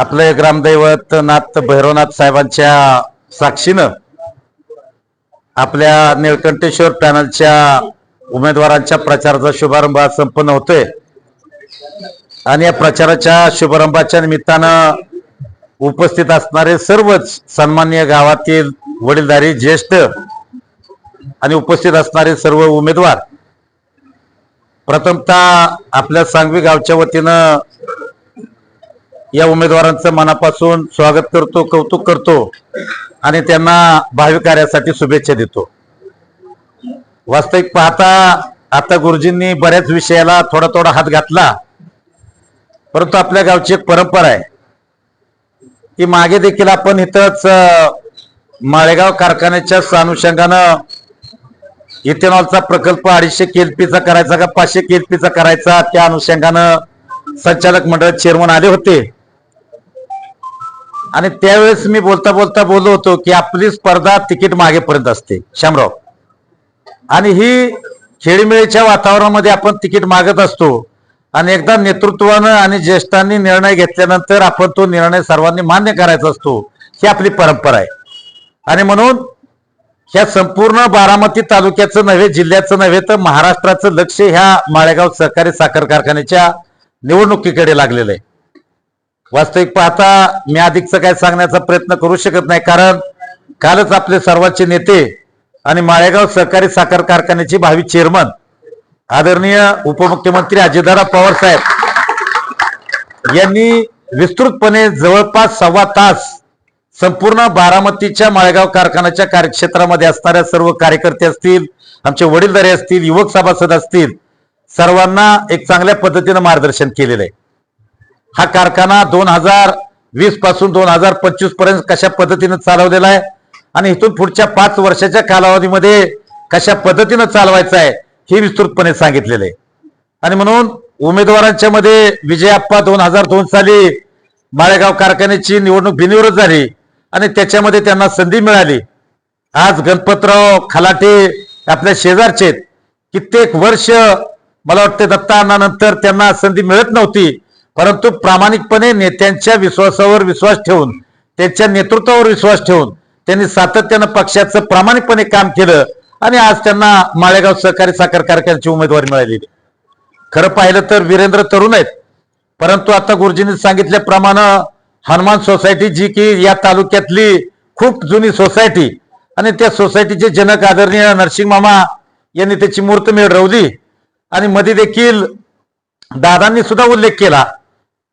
आपले ग्रामदैवत नाथ भैरवनाथ साहेबांच्या साक्षीनं आपल्या निळकंठेश्वर पॅनलच्या उमेदवारांच्या प्रचाराचा शुभारंभ संपन्न होतोय. आणि या प्रचाराच्या शुभारंभाच्या निमित्तानं उपस्थित असणारे सर्वच सन्मान्य गावातील वडीलधारी ज्येष्ठ आणि उपस्थित असणारे सर्व उमेदवार प्रथमतः आपल्या सांगवी गावच्या वतीनं या उमेदवारांचं मनापासून स्वागत करतो कौतुक करतो आणि त्यांना भावी कार्यासाठी शुभेच्छा देतो. वास्तविक पाहता आता गुरुजींनी बऱ्याच विषयाला थोडा थोडा हात घातला परंतु आपल्या गावची एक परंपरा आहे. की मागे देखील आपण इथंच माळेगाव कारखान्याच्या अनुषंगानं इथेनॉलचा प्रकल्प अडीचशे केलपीचा करायचा का पाचशे केलपीचा करायचा त्या अनुषंगानं संचालक मंडळ चेअरमन आले होते. आणि त्यावेळेस मी बोलता बोलता बोललो होतो की आपली स्पर्धा तिकीट मागेपर्यंत असते. शामराव आणि ही खेळीमेळीच्या वातावरणामध्ये आपण तिकीट मागत असतो. आणि एकदा नेतृत्वानं आणि ज्येष्ठांनी निर्णय घेतल्यानंतर आपण तो निर्णय सर्वांनी मान्य करायचा असतो. ही आपली परंपरा आहे. आणि म्हणून ह्या संपूर्ण बारामती तालुक्याचं नव्हे जिल्ह्याचं नव्हे तर महाराष्ट्राचं लक्ष ह्या माळेगाव सहकारी साखर कारखान्याच्या निवडणुकीकडे लागलेलं आहे. वास्तविक पाहता मी अधिकचं काय सांगण्याचा प्रयत्न करू शकत नाही कारण कालच आपले सर्वांचे नेते आणि माळेगाव सहकारी साखर कारखान्याचे भावी चेअरमन आदरणीय उपमुख्यमंत्री अजितदादा पवार साहेब यांनी विस्तृतपणे जवळपास सव्वा तास संपूर्ण बारामतीच्या माळेगाव कारखान्याच्या कार्यक्षेत्रामध्ये असणाऱ्या सर्व कार्यकर्ते असतील आमचे वडीलधारे असतील युवक सभासद असतील सर्वांना एक चांगल्या पद्धतीनं मार्गदर्शन केलेलं आहे. हा कारखाना दोन हजार वीसपासून दोन हजार पंचवीसपर्यंत कशा पद्धतीनं चालवलेला आहे? आणि इथून पुढच्या पाच वर्षाच्या कालावधीमध्ये कशा पद्धतीनं चालवायचं आहे हे विस्तृतपणे सांगितलेलं आहे. आणि म्हणून उमेदवारांच्या मध्ये विजयाप्पा दोन हजार दोन साली माळेगाव कारखान्याची निवडणूक बिनविरोध झाली आणि त्याच्यामध्ये त्यांना संधी मिळाली. आज गणपतराव खलाटे आपल्या शेजारचे कित्येक वर्ष मला वाटते दत्ता अण्णानंतर त्यांना संधी मिळत नव्हती. परंतु प्रामाणिकपणे नेत्यांच्या विश्वासावर विश्वास ठेवून त्यांच्या नेतृत्वावर विश्वास ठेवून त्यांनी सातत्यानं पक्षाचं प्रामाणिकपणे काम केलं आणि आज त्यांना माळेगाव सहकारी साखर कारखान्याची उमेदवारी मिळालेली. खरं पाहिलं तर वीरेंद्र तरुण आहेत. परंतु आता गुरुजींनी सांगितल्याप्रमाणे हनुमान सोसायटी जी की या तालुक्यातली खूप जुनी सोसायटी आणि त्या सोसायटीचे जनक आदरणीय नरसिंह मामा यांनी त्याची मूर्त मिळवली आणि मध्ये देखील दादांनी सुद्धा उल्लेख केला.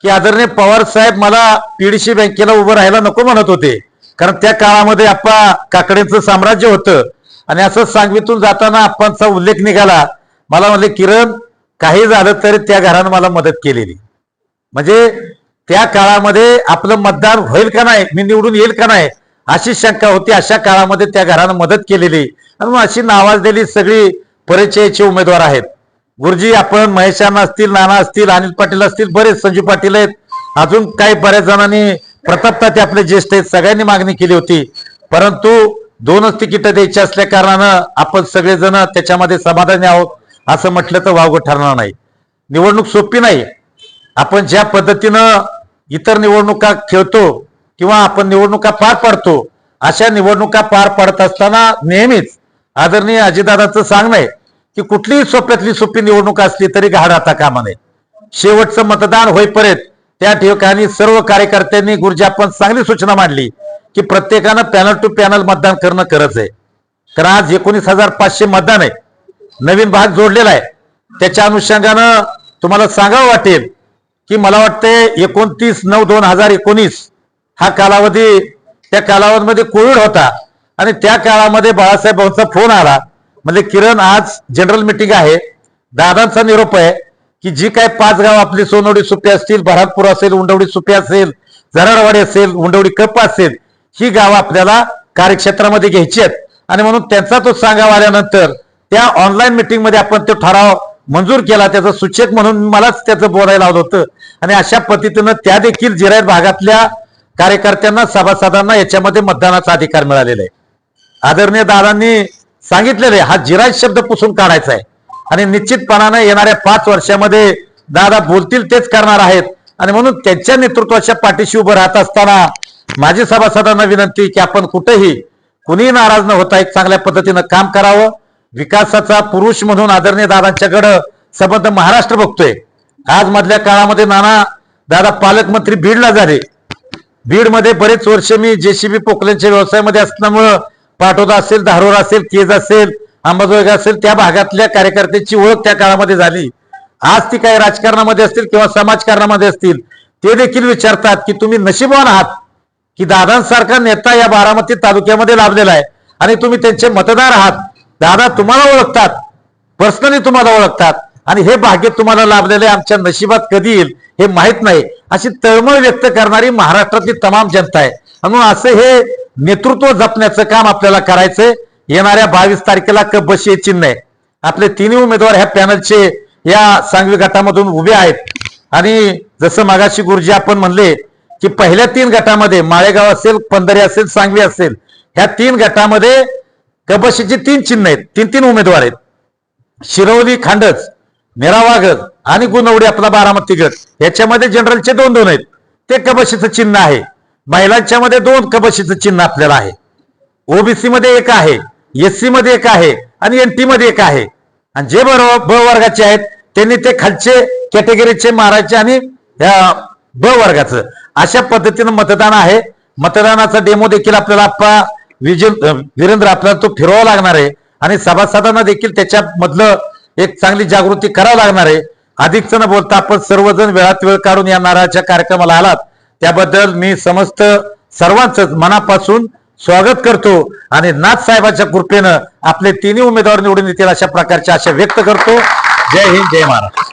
की आदरणीय पवार साहेब मला पीडीसी बँकेला उभं राहायला नको म्हणत होते. कारण त्या काळामध्ये आप्पा काकडेंचं साम्राज्य होतं. आणि असं सांगवीतून जाताना आप्पांचा उल्लेख निघाला. मला म्हणले किरण काही झालं तरी त्या घरानं मला मदत केलेली. म्हणजे त्या काळामध्ये आपलं मतदान होईल का नाही मी निवडून येईल का नाही अशी शंका होती. अशा काळामध्ये त्या घरानं मदत केलेली. आणि मग अशी नावाजलेली सगळी परिचयाचे उमेदवार आहेत. गुरुजी आपण महेशांना असतील नाना असतील अनिल पाटील असतील बरेच संजू पाटील आहेत. अजून काही बऱ्याच जणांनी प्रतापता ते आपले ज्येष्ठ आहेत सगळ्यांनी मागणी केली होती. परंतु दोनच तिकीट द्यायची असल्या कारणानं आपण सगळेजण त्याच्यामध्ये समाधानी आहोत असं म्हटलं तर वावगं ठरणार नाही. निवडणूक सोपी नाही. आपण ज्या पद्धतीनं इतर निवडणुका खेळतो किंवा आपण निवडणुका पार पाडतो अशा निवडणुका पार पाडत असताना नेहमीच आदरणीय अजितदादाचं सांगणं आहे की कुठलीही सोप्यातली सोपी निवडणूक असली तरी घाड आता कामा नये. शेवटचं मतदान होईपर्यंत त्या ठिकाणी सर्व कार्यकर्त्यांनी गुरुजी आपण चांगली सूचना मांडली की प्रत्येकानं पॅनल टू पॅनल मतदान करणं गरज आहे. कारण आज एकोणीस हजार पाचशे मतदान आहे. नवीन भाग जोडलेला आहे. त्याच्या अनुषंगानं तुम्हाला सांगावं वाटेल की मला वाटते एकोणतीस नऊ दोन हजार एकोणीस हा कालावधी त्या कालावधीमध्ये कोविड होता आणि त्या काळामध्ये बाळासाहेबांचा फोन आला म्हणजे किरण आज जनरल मिटिंग आहे. दादांचा निरोप आहे की जी काय पाच गाव आपली सोनवडी सुपी असतील भरतपूर असेल उंडवडी सुपी असेल झराडवाडी असेल उंडवडी कप असेल ही गावं आपल्याला कार्यक्षेत्रामध्ये घ्यायची आहेत. आणि म्हणून त्यांचा तो सांगावा आल्यानंतर त्या ऑनलाईन मिटिंगमध्ये आपण तो ठराव मंजूर केला त्याचं सूचक म्हणून मलाच त्याचं बोलायला आलं होतं. आणि अशा पद्धतीनं त्या देखील जिरायत भागातल्या कार्यकर्त्यांना सभासदांना याच्यामध्ये मतदानाचा अधिकार मिळालेला आहे. आदरणीय दादांनी सांगितलेले हा जिरायत शब्द पुसून काढायचा आहे. आणि निश्चितपणाने येणाऱ्या पाच वर्षामध्ये दादा बोलतील तेच करणार आहेत. आणि म्हणून त्यांच्या नेतृत्वाच्या पाठीशी उभं राहत असताना माझी सभासदांना विनंती की आपण कुठेही कुणीही नाराज न होता एक चांगल्या पद्धतीनं काम करावं. विकासाचा पुरुष म्हणून आदरणीय दादांच्याकडं संबंध महाराष्ट्र बघतोय. आज मधल्या काळामध्ये नाना दादा पालकमंत्री बीडला झाले. बीडमध्ये बरेच वर्ष मी जेसीबी पोकलेंच्या व्यवसायामध्ये असल्यामुळं पाटोदा असेल धारोर असेल केज असेल अंबाजोगा असेल त्या भागातल्या कार्यकर्त्यांची ओळख त्या काळामध्ये झाली. आज ती काही राजकारणामध्ये असतील किंवा समाजकारणामध्ये असतील ते देखील विचारतात की तुम्ही नशीबवान आहात की दादांसारखा नेता या बारामती तालुक्यामध्ये लाभलेला आहे आणि तुम्ही त्यांचे मतदार आहात. दादा तुम्हाला ओळखतात पर्सनली तुम्हाला ओळखतात आणि हे भाग्य तुम्हाला लाभलेले आमच्या नशिबात कधी येईल हे माहीत नाही. अशी तळमळ व्यक्त करणारी महाराष्ट्रातली तमाम जनता आहे. म्हणून असं हे नेतृत्व जपण्याचं काम आपल्याला करायचंय. येणाऱ्या बावीस तारखेला कब्बशी हे चिन्ह आहे. आपले तिन्ही उमेदवार ह्या पॅनलचे या सांगवी गटामधून उभे आहेत. आणि जसं मागाशी गुरुजी आपण म्हणले की पहिल्या तीन गटामध्ये माळेगाव असेल पंधरे असेल सांगवी असेल ह्या तीन गटामध्ये कबशीची तीन चिन्ह आहेत. तीन तीन उमेदवार आहेत. शिरवली खांडच निरावागज आणि गुणवडी आपला बारामती गट याच्यामध्ये जनरलचे दोन दोन आहेत. ते कबशीचं चिन्ह आहे. महिलांच्या मध्ये दोन कबशीचं चिन्ह आपल्याला आहे. ओबीसी मध्ये एक आहे एससी मध्ये एक आहे आणि एनटी मध्ये एक आहे. आणि जे बरोबर ब वर्गाचे आहेत त्यांनी ते खालचे कॅटेगरीचे मारायचे आणि ब वर्गाचं अशा पद्धतीनं मतदान आहे. मतदानाचा डेमो देखील आपल्याला आप्पा विजय वीरेंद्र आपल्याला तो फिरवावा लागणार आहे. आणि सभासदांना देखील त्याच्यामधलं एक चांगली जागृती करावं लागणार आहे. अधिकच न बोलता आपण सर्वजण वेळात वेळ काढून या नारळाच्या कार्यक्रमाला आलात. त्याबद्दल मी समस्त सर्वांच मनापासून स्वागत करतो आणि नाथ साहेबांच्या कृपेनं आपले तिन्ही उमेदवार निवडून येतील अशा प्रकारच्या आशा व्यक्त करतो. जय हिंद जय महाराष्ट्र.